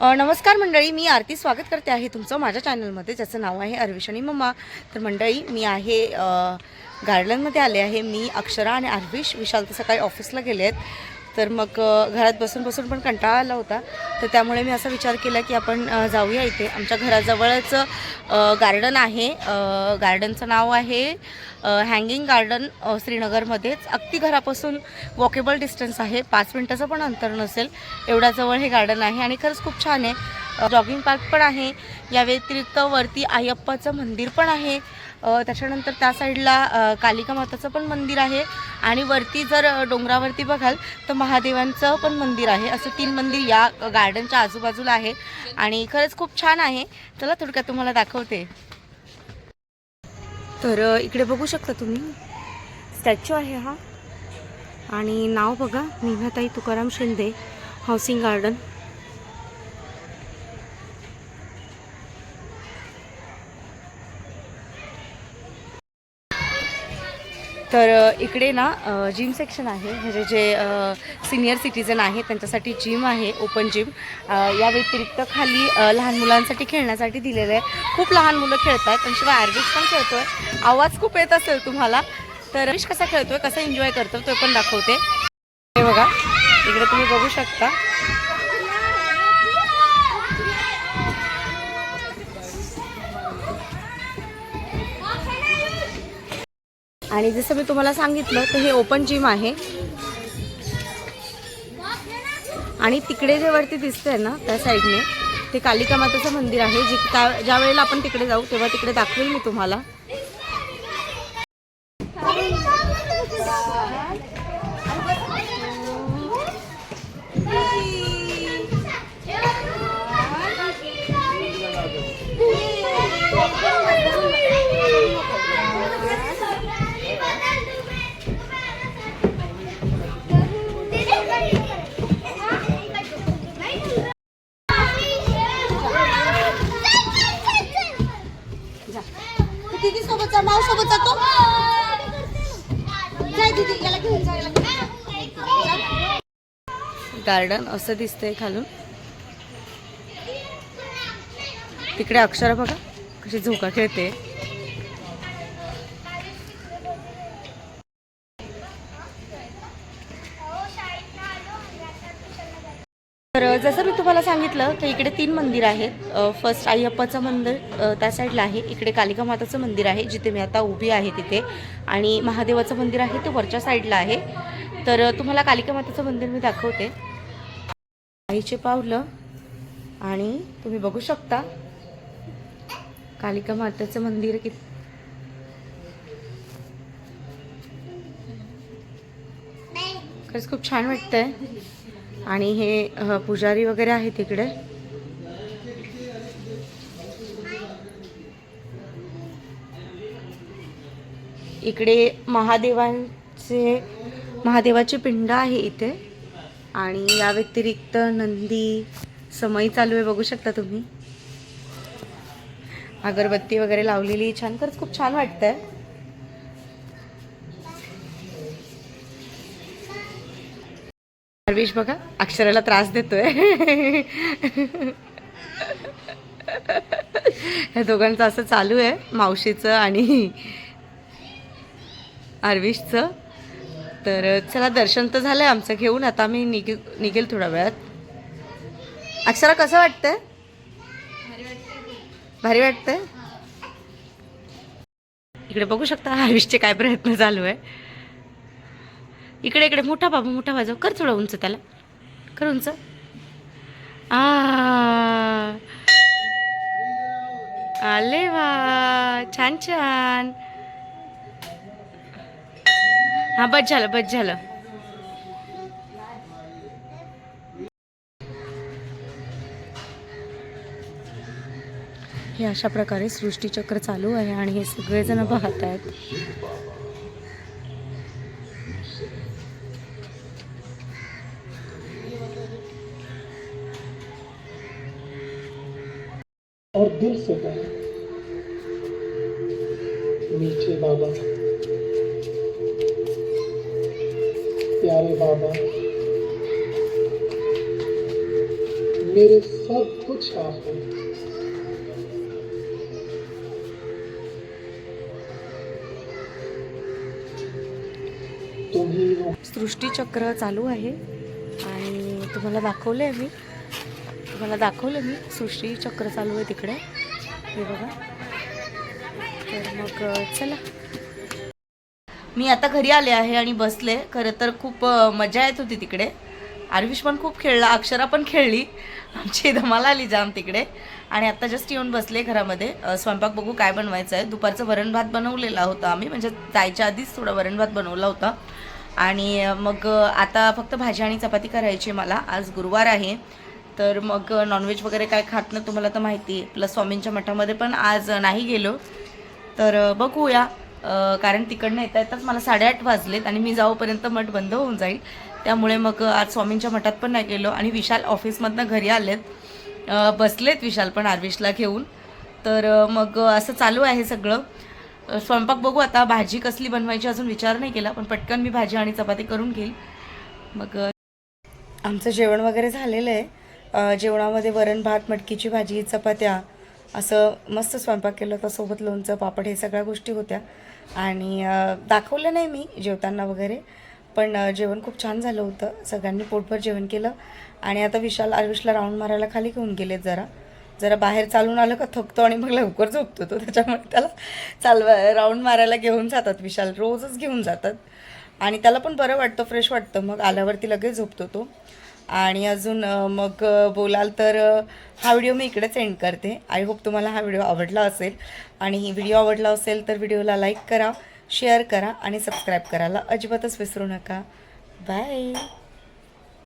नमस्कार मंडळी मी आरती स्वागत करते आहे तुमचं माझ्या चॅनलमध्ये ज्याचं नाव आहे अर्विशणी मम्मा. तर मंडळी मी आहे गार्डनमध्ये आले आहे. मी अक्षरा आणि अर्विश विशाल तर सकाळी ऑफिसला गेले आहेत तर मग घरात बसून बसून पण कंटाळा आला होता. तर त्यामुळे मी असा विचार केला की आपण जाऊया इथे. आमच्या घराजवळच गार्डन आहे. गार्डनचं नाव आहे हँगिंग गार्डन श्रीनगरमध्येच. अगदी घरापासून वॉकेबल डिस्टन्स आहे. पाच मिनटाचं पण अंतर नसेल. एवढ्याजवळ हे गार्डन आहे आणि खरंच खूप छान आहे. जॉगिंग पार्क पण आहे. या व्यतिरिक्त वरती आयप्पाचं मंदिर पण आहे. त्याच्यानंतर त्या साईडला कालिका माताचं पण मंदिर आहे. आणि वरती जर डोंगरावरती बघाल तर महादेवांचं पण मंदिर आहे. असं तीन मंदिर या गार्डनच्या आजूबाजूला आहे. आणि खरंच खूप छान आहे. चला थोडक्यात तुम्हाला दाखवते. तर इकडे बघू शकता तुम्ही. स्टॅच्यू आहे हा. आणि नाव बघा. निघाताई तुकाराम शिंदे हाऊसिंग गार्डन तर इकडे ना जिम सेक्शन आहे. म्हणजे जे सिनियर सिटीजन आहे त्यांच्यासाठी जिम आहे ओपन जिम या व्यतिरिक्त खाली लहान मुलांसाठी खेळण्यासाठी दिलेलं आहे. खूप लहान मुलं खेळत आहेत आणि शिवाय पण पण आहे आवाज खूप येत असेल तुम्हाला. तर आर्विश कसा खेळतो आहे कसा एन्जॉय करतो तो पण दाखवते. हे बघा. इकडे तुम्ही बघू शकता. आणि जसं मी तुम्हाला सांगितलं तर हे ओपन जिम आहे. आणि तिकडे जे वरती दिसतंय ना त्या साईडने ते कालिका माताचं मंदिर आहे जे त्या ज्या वेळेला आपण तिकडे जाऊ तेव्हा तिकडे दाखवेल मी तुम्हाला. गार्डन असं दिसतंय खालून. तिकडे अक्षरा बघा कशी झोका खेळते. तर जसं मी तुम्हाला सांगितलं तर इकडे तीन मंदिर आहेत. फर्स्ट आईअप्पाचं मंदिर त्या साईडला आहे. इकडे कालिका माताचं मंदिर आहे जिथे मी आता उभी आहे तिथे. आणि महादेवाचं मंदिर आहे ते वरच्या साईडला आहे. तर तुम्हाला कालिका माताचं मंदिर मी दाखवते. आईचे पावलं आणि तुम्ही बघू शकता कालिका माताचं मंदिर कि खरंच खूप छान वाटतंय. आणि हे पुजारी वगैरे आहे तिकडे. इकडे महादेवांचे महादेवाची पिंड आहे इथे. आणि या व्यतिरिक्त नंदी समय चालू आहे बघू शकता तुम्ही. अगरबत्ती वगैरे लावलेली छान. खरंच खूप छान वाटतंय. हरवेश बघा अक्षराला त्रास देतोय. ह्या दोघांचं असं चालू आहे मावशीचं आणि आर्विशचं तर चला दर्शन तर झालंय आमचं घेऊन आता मी निघ निघेल थोड्या वेळात. अक्षरा कसं वाटतंय? भारी वाटतंय. इकडे बघू शकता आर्विशचे काय प्रयत्न चालू आहे. इकडे इकडे. मोठा बाबा मोठा वाजव कर थोडं उंच त्याला. कर उंच. आ. आले वा. छान छान. हा बस झालं बस झालं. हे अशा प्रकारे सृष्टीचक्र चालू आहे आणि हे सगळेजण पाहत आहेत और दिल से कहें नीचे बाबा प्यारे बाबा मेरे सब कुछ आप हो। हो। सृष्टीचक्र चालू आहे आणि तुम्हाला दाखवलं आहे मी. तुम्हाला दाखवलं मी. सृष्टीचक्र चालू आहे तिकडे. हे बघा. तर मग चला. मी आता घरी आले आहे आणि बसले. खरं तर खूप मजा येत होती तिकडे. आरविश पण खूप खेळला अक्षरा पण खेळली. आमची धमाला आली जाम तिकडे. आणि आत्ता जस्ट येऊन बसले घरामध्ये. स्वयंपाक बघू काय बनवायचं आहे दुपारचं वरण भात बनवलेला होता आम्ही. म्हणजे जायच्या आधीच थोडा वरण भात बनवला होता. आणि मग आता फक्त भाजी आणि चपाती करायची आहे मला. आज गुरुवार आहे. तर मग नॉनव्हेज वगैरे काय खात ना तुम्हाला तर माहिती आहे. प्लस स्वामींच्या मठामध्ये पण आज नाही गेलो. तर बघूया. कारण तिकडनं येता येताच मला साडेआठ वाजलेत आणि मी जाऊपर्यंत मठ बंद होऊन जाईल. त्यामुळे मग आज स्वामींच्या मठात पण नाही गेलो आणि विशाल ऑफिसमधनं घरी आलेत. बसलेत विशाल पण आरविशला घेऊन. तर मग असं चालू आहे सगळं. स्वयंपाक बघू आता भाजी कसली बनवायची अजून विचार नाही केला पण पटकन मी भाजी आणि चपाती करून घेईल. मग आमचं जेवण वगैरे झालेलं आहे. जेवणामध्ये वरण भात मटकीची भाजी चपात्या असं मस्त स्वयंपाक केला होता. सोबत लोणचं पापड हे सगळ्या गोष्टी होत्या. आणि दाखवलं नाही मी जेवताना वगैरे पण जेवण खूप छान झालं होतं. सगळ्यांनी पोटभर जेवण केलं. आणि आता विशाल आयुषला राऊंड मारायला खाली घेऊन गेलेत जरा. जरा बाहेर चालून आलं का थकतो आणि मग लवकर झोपतो तो. त्याच्यामुळे त्याला चालवा राऊंड मारायला घेऊन जातात विशाल. रोजच घेऊन जातात. आणि त्याला पण बरं वाटतं फ्रेश वाटतं. मग आल्यावरती लगेच झोपतो तो. आणि अजून मग बोलाल तर हा व्हिडिओ मी इकडेच एंड करते. आय होप तुम्हाला हा व्हिडिओ आवडला असेल. आणि ही व्हिडिओ आवडला असेल तर व्हिडिओला लाईक करा शेअर करा आणि सबस्क्राईब करायला अजिबातच विसरू नका. बाय